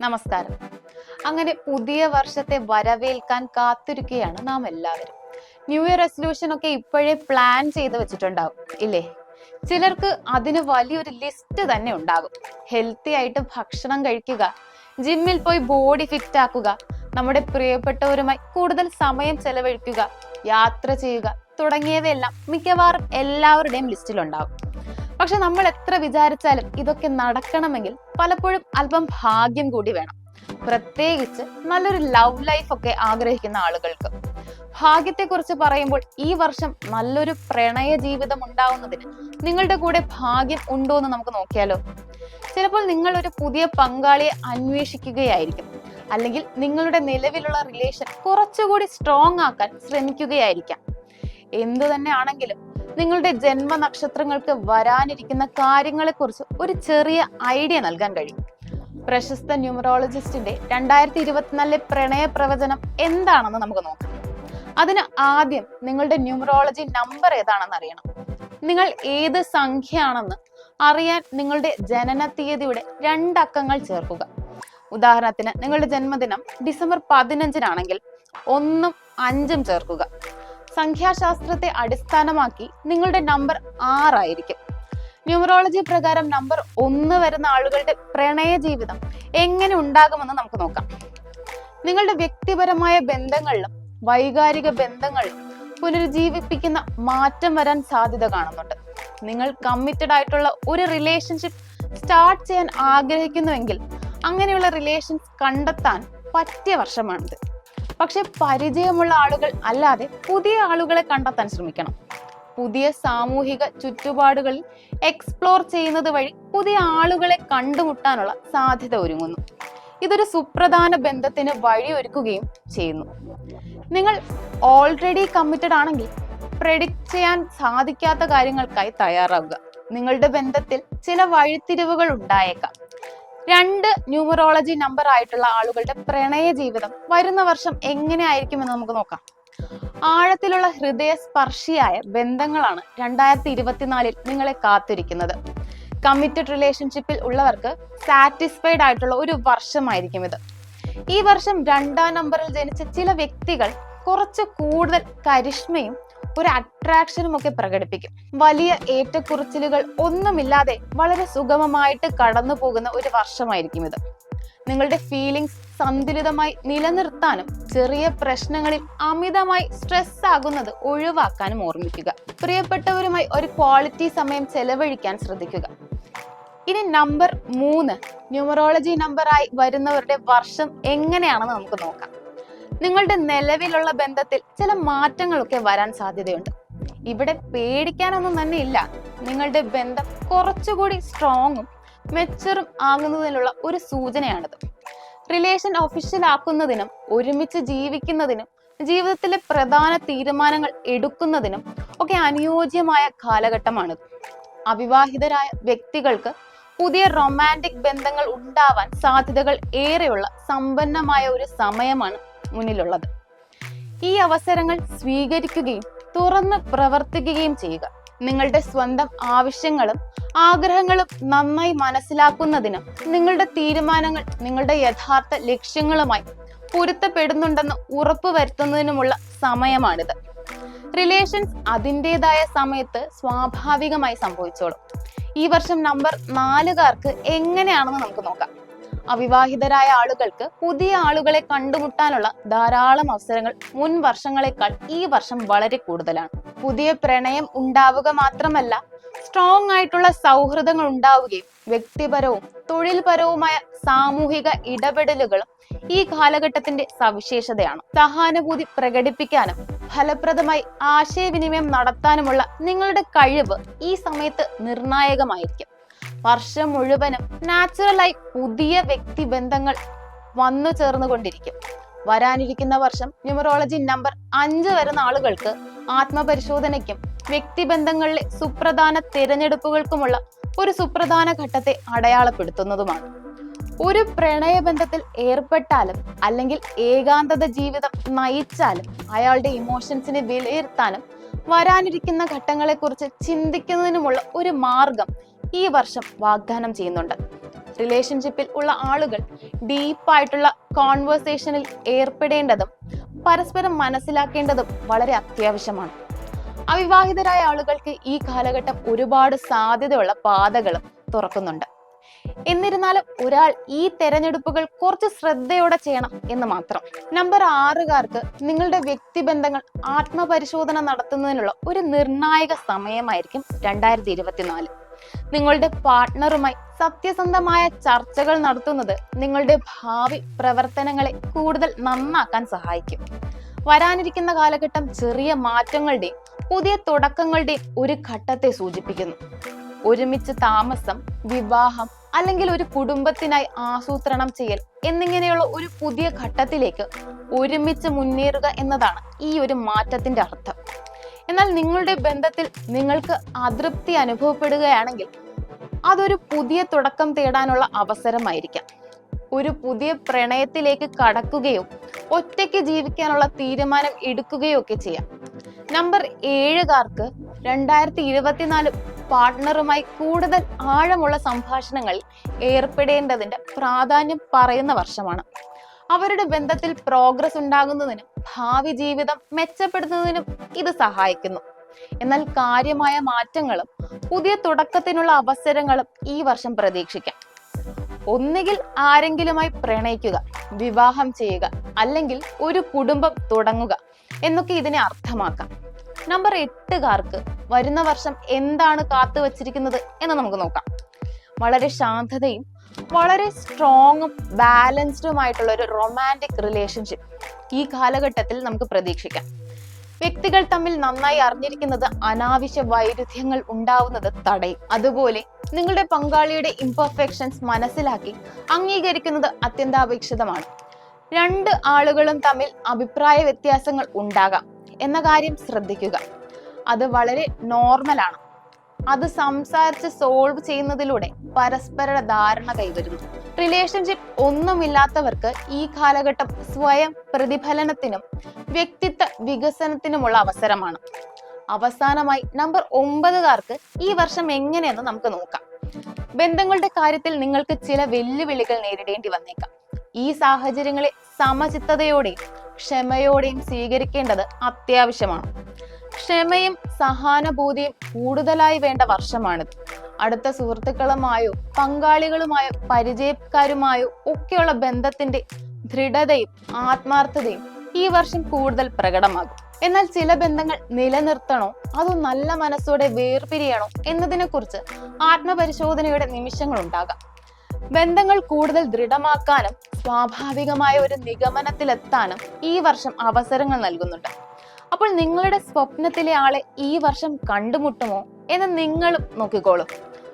നമസ്കാരം. അങ്ങനെ പുതിയ വർഷത്തെ വരവേൽക്കാൻ കാത്തിരിക്കുകയാണ് നാം എല്ലാവരും. ന്യൂ ഇയർ റെസൊല്യൂഷൻ ഒക്കെ ഇപ്പോഴേ പ്ലാൻ ചെയ്ത് വെച്ചിട്ടുണ്ടാവും ഇല്ലേ? ചിലർക്ക് അതിന് വലിയൊരു ലിസ്റ്റ് തന്നെ ഉണ്ടാകും. ഹെൽത്തി ആയിട്ട് ഭക്ഷണം കഴിക്കുക ജിമ്മിൽ പോയി ബോഡി ഫിറ്റ് ആക്കുക നമ്മുടെ പ്രിയപ്പെട്ടവരുമായി കൂടുതൽ സമയം ചെലവഴിക്കുക യാത്ര ചെയ്യുക തുടങ്ങിയവയെല്ലാം മിക്കവാറും എല്ലാവരുടെയും ലിസ്റ്റിലുണ്ടാവും പക്ഷെ നമ്മൾ എത്ര വിചാരിച്ചാലും ഇതൊക്കെ നടക്കണമെങ്കിൽ പലപ്പോഴും അല്പം ഭാഗ്യം കൂടി വേണം. പ്രത്യേകിച്ച് നല്ലൊരു ലവ് ലൈഫ് ഒക്കെ ആഗ്രഹിക്കുന്ന ആളുകൾക്ക്. ഭാഗ്യത്തെക്കുറിച്ച് പറയുമ്പോൾ ഈ വർഷം നല്ലൊരു പ്രണയ ജീവിതം ഉണ്ടാവുന്നതിന് നിങ്ങളുടെ കൂടെ ഭാഗ്യം ഉണ്ടോ എന്ന് നമുക്ക് നോക്കിയാലോ? ചിലപ്പോൾ നിങ്ങൾ ഒരു പുതിയ പങ്കാളിയെ അന്വേഷിക്കുകയായിരിക്കും. അല്ലെങ്കിൽ നിങ്ങളുടെ നിലവിലുള്ള റിലേഷൻ കുറച്ചുകൂടി സ്ട്രോങ് ആക്കാൻ ശ്രമിക്കുകയായിരിക്കാം. എന്തു തന്നെ ആണെങ്കിലും നിങ്ങളുടെ ജന്മനക്ഷത്രങ്ങൾക്ക് വരാനിരിക്കുന്ന കാര്യങ്ങളെക്കുറിച്ച് ഒരു ചെറിയ ഐഡിയ നൽകാൻ കഴിയും. പ്രശസ്ത ന്യൂമറോളജിസ്റ്റിന്റെ രണ്ടായിരത്തി ഇരുപത്തിനാലിലെ പ്രണയ പ്രവചനം എന്താണെന്ന് നമുക്ക് നോക്കാം. അതിന് ആദ്യം നിങ്ങളുടെ ന്യൂമറോളജി നമ്പർ ഏതാണെന്ന് അറിയണം. നിങ്ങൾ ഏത് സംഖ്യയാണെന്ന് അറിയാൻ നിങ്ങളുടെ ജനന തീയതിയുടെ രണ്ടക്കങ്ങൾ ചേർക്കുക. ഉദാഹരണത്തിന് നിങ്ങളുടെ ജന്മദിനം ഡിസംബർ പതിനഞ്ചിനാണെങ്കിൽ ഒന്നും അഞ്ചും ചേർക്കുക. സംഖ്യാശാസ്ത്രത്തെ അടിസ്ഥാനമാക്കി നിങ്ങളുടെ നമ്പർ ആറായിരിക്കും. ന്യൂമറോളജി പ്രകാരം നമ്പർ ഒന്ന് വരുന്ന ആളുകളുടെ പ്രണയ ജീവിതം എങ്ങനെ ഉണ്ടാകുമെന്ന് നമുക്ക് നോക്കാം. നിങ്ങളുടെ വ്യക്തിപരമായ ബന്ധങ്ങളിലും വൈകാരിക ബന്ധങ്ങളിലും പുനരുജ്ജീവിപ്പിക്കുന്ന മാറ്റം വരാൻ സാധ്യത കാണുന്നുണ്ട്. നിങ്ങൾ കമ്മിറ്റഡ് ആയിട്ടുള്ള ഒരു റിലേഷൻഷിപ്പ് സ്റ്റാർട്ട് ചെയ്യാൻ ആഗ്രഹിക്കുന്നുവെങ്കിൽ അങ്ങനെയുള്ള റിലേഷൻസ് കണ്ടെത്താൻ പറ്റിയ വർഷമാണിത്. പക്ഷെ പരിചയമുള്ള ആളുകൾ അല്ലാതെ പുതിയ ആളുകളെ കണ്ടെത്താൻ ശ്രമിക്കണം. പുതിയ സാമൂഹിക ചുറ്റുപാടുകളിൽ എക്സ്പ്ലോർ ചെയ്യുന്നത് വഴി പുതിയ ആളുകളെ കണ്ടുമുട്ടാനുള്ള സാധ്യത ഒരുങ്ങുന്നു. ഇതൊരു സുപ്രധാന ബന്ധത്തിന് വഴിയൊരുക്കുകയും ചെയ്യുന്നു. നിങ്ങൾ ഓൾറെഡി കമ്മിറ്റഡ് ആണെങ്കിൽ പ്രെഡിക്റ്റ് ചെയ്യാൻ സാധിക്കാത്ത കാര്യങ്ങൾക്കായി തയ്യാറാവുക. നിങ്ങളുടെ ബന്ധത്തിൽ ചില വഴിത്തിരിവുകൾ ഉണ്ടായേക്കാം. രണ്ട് ന്യൂമറോളജി നമ്പർ ആയിട്ടുള്ള ആളുകളുടെ പ്രണയ ജീവിതം വരുന്ന വർഷം എങ്ങനെ ആയിരിക്കുമെന്ന് നമുക്ക് നോക്കാം. ആഴത്തിലുള്ള ഹൃദയസ്പർശിയായ ബന്ധങ്ങളാണ് രണ്ടായിരത്തി ഇരുപത്തിനാലിൽ നിങ്ങളെ കാത്തിരിക്കുന്നത്. കമ്മിറ്റഡ് റിലേഷൻഷിപ്പിൽ ഉള്ളവർക്ക് സാറ്റിസ്ഫൈഡ് ആയിട്ടുള്ള ഒരു വർഷമായിരിക്കും ഇത്. ഈ വർഷം രണ്ടാം നമ്പറിൽ ജനിച്ച ചില വ്യക്തികൾ കുറച്ച് കൂടുതൽ കരിഷ്മയും ഒരു അട്രാക്ഷനും ഒക്കെ പ്രകടിപ്പിക്കും. വലിയ ഏറ്റക്കുറച്ചിലുകൾ ഒന്നുമില്ലാതെ വളരെ സുഗമമായിട്ട് കടന്നു പോകുന്ന ഒരു വർഷമായിരിക്കും ഇത്. നിങ്ങളുടെ ഫീലിംഗ്സ് സന്തുലിതമായി നിലനിർത്താനും ചെറിയ പ്രശ്നങ്ങളിൽ അമിതമായി സ്ട്രെസ് ആകുന്നത് ഒഴിവാക്കാനും ഓർമ്മിക്കുക. പ്രിയപ്പെട്ടവരുമായി ഒരു ക്വാളിറ്റി സമയം ചെലവഴിക്കാൻ ശ്രദ്ധിക്കുക. ഇനി നമ്പർ മൂന്ന് ന്യൂമറോളജി നമ്പറായി വരുന്നവരുടെ വർഷം എങ്ങനെയാണെന്ന് നമുക്ക് നോക്കാം. നിങ്ങളുടെ നിലവിലുള്ള ബന്ധത്തിൽ ചില മാറ്റങ്ങളൊക്കെ വരാൻ സാധ്യതയുണ്ട്. ഇവിടെ പേടിക്കാനൊന്നും തന്നെ ഇല്ല. നിങ്ങളുടെ ബന്ധം കുറച്ചുകൂടി സ്ട്രോങ്ങും മെച്ചറും ആകുന്നതിനുള്ള ഒരു സൂചനയാണിത്. റിലേഷൻ ഒഫീഷ്യൽ ആക്കുന്നതിനും ഒരുമിച്ച് ജീവിക്കുന്നതിനും ജീവിതത്തിലെ പ്രധാന തീരുമാനങ്ങൾ എടുക്കുന്നതിനും ഒക്കെ അനുയോജ്യമായ കാലഘട്ടമാണിത്. അവിവാഹിതരായ വ്യക്തികൾക്ക് പുതിയ റൊമാന്റിക് ബന്ധങ്ങൾ ഉണ്ടാവാൻ സാധ്യതകൾ ഏറെയുള്ള സമ്പന്നമായ ഒരു സമയമാണ് മുന്നിലുള്ളത്. ഈ അവസരങ്ങൾ സ്വീകരിക്കുകയും തുറന്ന് പ്രവർത്തിക്കുകയും ചെയ്യുക. നിങ്ങളുടെ സ്വന്തം ആവശ്യങ്ങളും ആഗ്രഹങ്ങളും നന്നായി മനസ്സിലാക്കുന്നതിനും നിങ്ങളുടെ തീരുമാനങ്ങൾ നിങ്ങളുടെ യഥാർത്ഥ ലക്ഷ്യങ്ങളുമായി പൊരുത്തപ്പെടുന്നുണ്ടെന്ന് ഉറപ്പുവരുത്തുന്നതിനുമുള്ള സമയമാണിത്. റിലേഷൻസ് അതിന്റെതായ സമയത്ത് സ്വാഭാവികമായി സംഭവിച്ചോളും. ഈ വർഷം നമ്പർ നാലുകാർക്ക് എങ്ങനെയാണെന്ന് നമുക്ക് നോക്കാം. അവിവാഹിതരായ ആളുകൾക്ക് പുതിയ ആളുകളെ കണ്ടുമുട്ടാനുള്ള ധാരാളം അവസരങ്ങൾ മുൻ വർഷങ്ങളെക്കാൾ ഈ വർഷം വളരെ കൂടുതലാണ്. പുതിയ പ്രണയം ഉണ്ടാവുക മാത്രമല്ല സ്ട്രോങ് ആയിട്ടുള്ള സൗഹൃദങ്ങൾ ഉണ്ടാവുകയും വ്യക്തിപരവും തൊഴിൽപരവുമായ സാമൂഹിക ഇടപെടലുകളും ഈ കാലഘട്ടത്തിന്റെ സവിശേഷതയാണ്. സഹാനുഭൂതി പ്രകടിപ്പിക്കാനും ഫലപ്രദമായി ആശയവിനിമയം നടത്താനുമുള്ള നിങ്ങളുടെ കഴിവ് ഈ സമയത്ത് നിർണായകമായിരിക്കും. വർഷം മുഴുവനും നാച്ചുറലായി പുതിയ വ്യക്തിബന്ധങ്ങൾ വന്നു ചേർന്നുകൊണ്ടിരിക്കും. വരാനിരിക്കുന്ന വർഷം ന്യൂമറോളജി നമ്പർ അഞ്ച് വരുന്ന ആളുകൾക്ക് ആത്മപരിശോധനയ്ക്കും വ്യക്തിബന്ധങ്ങളിലെ സുപ്രധാന തിരഞ്ഞെടുപ്പുകൾക്കുമുള്ള ഒരു സുപ്രധാന ഘട്ടത്തെ അടയാളപ്പെടുത്തുന്നതുമാണ്. ഒരു പ്രണയബന്ധത്തിൽ ഏർപ്പെട്ടാലും അല്ലെങ്കിൽ ഏകാന്തത ജീവിതം നയിച്ചാലും അയാളുടെ ഇമോഷൻസിനെ വിലയിരുത്താനും വരാനിരിക്കുന്ന ഘട്ടങ്ങളെക്കുറിച്ച് ചിന്തിക്കുന്നതിനുമുള്ള ഒരു മാർഗം ഈ വർഷം വാഗ്ദാനം ചെയ്യുന്നുണ്ട്. റിലേഷൻഷിപ്പിൽ ഉള്ള ആളുകൾ ഡീപ്പായിട്ടുള്ള കോൺവേഴ്സേഷനിൽ ഏർപ്പെടേണ്ടതും പരസ്പരം മനസ്സിലാക്കേണ്ടതും വളരെ അത്യാവശ്യമാണ്. അവിവാഹിതരായ ആളുകൾക്ക് ഈ കാലഘട്ടം ഒരുപാട് സാധ്യതയുള്ള പാതകളും തുറക്കുന്നുണ്ട്. എന്നിരുന്നാലും ഒരാൾ ഈ തെരഞ്ഞെടുപ്പുകൾ കുറച്ച് ശ്രദ്ധയോടെ ചെയ്യണം എന്ന് മാത്രം. നമ്പർ ആറുകാർക്ക് നിങ്ങളുടെ വ്യക്തിബന്ധങ്ങൾ ആത്മപരിശോധന നടത്തുന്നതിനുള്ള ഒരു നിർണായക സമയമായിരിക്കും രണ്ടായിരത്തി ഇരുപത്തിനാല്. നിങ്ങളുടെ പാർട്ട്ണറുമായി സത്യസന്ധമായ ചർച്ചകൾ നടത്തുന്നത് നിങ്ങളുടെ ഭാവി പ്രവർത്തനങ്ങളെ കൂടുതൽ നന്നാക്കാൻ സഹായിക്കും. വരാനിരിക്കുന്ന കാലഘട്ടം ചെറിയ മാറ്റങ്ങളുടെയും പുതിയ തുടക്കങ്ങളുടെയും ഒരു ഘട്ടത്തെ സൂചിപ്പിക്കുന്നു. ഒരുമിച്ച് താമസം വിവാഹം അല്ലെങ്കിൽ ഒരു കുടുംബത്തിനായി ആസൂത്രണം ചെയ്യൽ എന്നിങ്ങനെയുള്ള ഒരു പുതിയ ഘട്ടത്തിലേക്ക് ഒരുമിച്ച് മുന്നേറുക എന്നതാണ് ഈ ഒരു മാറ്റത്തിന്റെ അർത്ഥം. എന്നാൽ നിങ്ങളുടെ ബന്ധത്തിൽ നിങ്ങൾക്ക് അതൃപ്തി അനുഭവപ്പെടുകയാണെങ്കിൽ അതൊരു പുതിയ തുടക്കം തേടാനുള്ള അവസരമായിരിക്കാം. ഒരു പുതിയ പ്രണയത്തിലേക്ക് കടക്കുകയോ ഒറ്റയ്ക്ക് ജീവിക്കാനുള്ള തീരുമാനം എടുക്കുകയോ ഒക്കെ ചെയ്യാം. നമ്പർ ഏഴുകാർക്ക് രണ്ടായിരത്തി ഇരുപത്തിനാല് പാർട്ട്ണറുമായി കൂടുതൽ ആഴമുള്ള സംഭാഷണങ്ങളിൽ ഏർപ്പെടേണ്ടതിന്റെ പ്രാധാന്യം പറയുന്ന വർഷമാണ്. അവരുടെ ബന്ധത്തിൽ പ്രോഗ്രസ് ഉണ്ടാകുന്നതിനും ഭാവി ജീവിതം മെച്ചപ്പെടുത്തുന്നതിനും ഇത് സഹായിക്കുന്നു. എന്നാൽ കാര്യമായ മാറ്റങ്ങളും പുതിയ തുടക്കത്തിനുള്ള അവസരങ്ങളും ഈ വർഷം പ്രതീക്ഷിക്കാം. ഒന്നുകിൽ ആരെങ്കിലുമായി പ്രണയിക്കുക വിവാഹം ചെയ്യുക അല്ലെങ്കിൽ ഒരു കുടുംബം തുടങ്ങുക എന്നൊക്കെ ഇതിനെ അർത്ഥമാക്കാം. നമ്പർ എട്ടുകാർക്ക് വരുന്ന വർഷം എന്താണ് കാത്തു വച്ചിരിക്കുന്നത് എന്ന് നമുക്ക് നോക്കാം. വളരെ ശാന്തതയും വളരെ സ്ട്രോങ്ങും ബാലൻസ്ഡുമായിട്ടുള്ള ഒരു റൊമാന്റിക് റിലേഷൻഷിപ്പ് ഈ കാലഘട്ടത്തിൽ നമുക്ക് പ്രതീക്ഷിക്കാം. വ്യക്തികൾ തമ്മിൽ നന്നായി അറിഞ്ഞിരിക്കുന്നത് അനാവശ്യ വൈരുദ്ധ്യങ്ങൾ ഉണ്ടാവുന്നത് തടയും. അതുപോലെ നിങ്ങളുടെ പങ്കാളിയുടെ ഇംപെർഫെക്ഷൻസ് മനസ്സിലാക്കി അംഗീകരിക്കുന്നത് അത്യന്താപേക്ഷിതമാണ്. രണ്ട് ആളുകളും തമ്മിൽ അഭിപ്രായ വ്യത്യാസങ്ങൾ ഉണ്ടാകാം എന്ന കാര്യം ശ്രദ്ധിക്കുക. അത് വളരെ നോർമലാണ് അത് സംസാരിച്ച് സോൾവ് ചെയ്യുന്നതിലൂടെ പരസ്പര ധാരണ കൈവരുന്നു. റിലേഷൻഷിപ്പ് ഒന്നുമില്ലാത്തവർക്ക് ഈ കാലഘട്ടം സ്വയം പ്രതിഫലനത്തിനും വ്യക്തിത്വ വികസനത്തിനുമുള്ള അവസരമാണ്. അവസാനമായി നമ്പർ ഒമ്പതുകാർക്ക് ഈ വർഷം എങ്ങനെയെന്ന് നമുക്ക് നോക്കാം. ബന്ധങ്ങളുടെ കാര്യത്തിൽ നിങ്ങൾക്ക് ചില വെല്ലുവിളികൾ നേരിടേണ്ടി വന്നേക്കാം. ഈ സാഹചര്യങ്ങളെ സമചിത്തതയോടെയും ക്ഷമയോടെയും സ്വീകരിക്കേണ്ടത് അത്യാവശ്യമാണ്. ക്ഷമയും സഹാനുഭൂതിയും കൂടുതലായി വേണ്ട വർഷമാണിത്. അടുത്ത സുഹൃത്തുക്കളുമായോ പങ്കാളികളുമായോ പരിചയക്കാരുമായോ ഒക്കെയുള്ള ബന്ധത്തിന്റെ ദൃഢതയും ആത്മാർത്ഥതയും ഈ വർഷം കൂടുതൽ പ്രകടമാകും. എന്നാൽ ചില ബന്ധങ്ങൾ നിലനിർത്തണോ? അതോ നല്ല മനസ്സോടെ വേർപിരിയണോ? എന്നതിനെക്കുറിച്ച് ആത്മപരിശോധനയുടെ നിമിഷങ്ങൾ ഉണ്ടാകാം. ബന്ധങ്ങൾ കൂടുതൽ ദൃഢമാക്കാനും സ്വാഭാവികമായ ഒരു നിഗമനത്തിലെത്താനും ഈ വർഷം അവസരങ്ങൾ നൽകുന്നുണ്ട്. അപ്പോൾ നിങ്ങളുടെ സ്വപ്നത്തിലെ ആളെ ഈ വർഷം കണ്ടുമുട്ടുമോ? എന്ന് നിങ്ങളും നോക്കിക്കോളൂ.